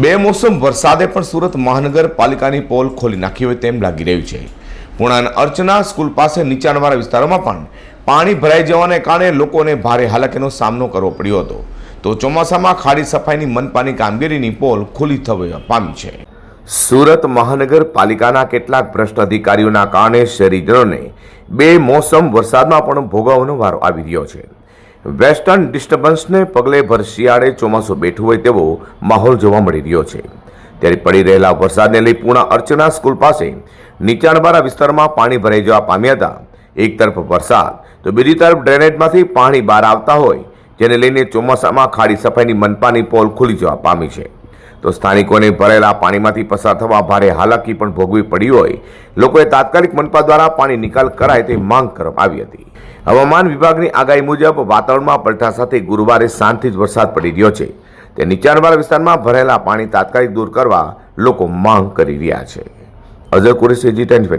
બે મોસમ વરસાદે પણ સુરત મહાનગરપાલિકાની પોલ ખોલી નાખી હોય તેમ લાગી રહ્યું છે. પૂર્ણાના અર્ચના સ્કૂલ પાસે નીચાણવાળા વિસ્તારોમાં પણ પાણી ભરાઈ જવાને કારણે લોકોને ભારે હાલાકીનો સામનો કરવો પડ્યો હતો. તો ચોમાસામાં ખાડી સફાઈની મનપાની કામગીરીની પોલ ખુલ્લી થવા પામી છે. સુરત મહાનગરપાલિકાના કેટલાક ભ્રષ્ટ અધિકારીઓના કારણે શહેરીજનોને બે મોસમ વરસાદમાં પણ ભોગવવાનો વારો આવી રહ્યો છે. વેસ્ટર્ન ડિસ્ટર્બન્સને પગલે ભર શિયાળે ચોમાસું બેઠું હોય તેવો માહોલ જોવા મળી રહ્યો છે. ત્યારે પડી રહેલા વરસાદને લઈ પૂર્ણા અર્ચના સ્કૂલ પાસે નીચાણવાળા વિસ્તારમાં પાણી ભરાઈ જવા પામ્યા હતા. એક તરફ વરસાદ, તો બીજી તરફ ડ્રેનેજમાંથી પાણી બહાર આવતા હોય, જેને લઈને ચોમાસામાં ખાડી સફાઈની મનપાની પોલ ખુલી જવા પામી છે. તો સ્થાનિકોને ભરેલા પાણીમાંથી પસાર થવા ભારે હાલાકી પણ ભોગવી પડી હોય. લોકોએ તાત્કાલિક મનપા દ્વારા પાણી નિકાલ કરાય તે માંગ કરવામાં આવી હતી. હવામાન વિભાગની આગાહી મુજબ વાતાવરણમાં પલટા સાથે ગુરુવારે સાંજથી જ વરસાદ પડી રહ્યો છે. તે નીચાણવાળા વિસ્તારમાં ભરેલા પાણી તાત્કાલિક દૂર કરવા લોકો માંગ કરી રહ્યા છે. અઝર કુરેશી, જી ટેન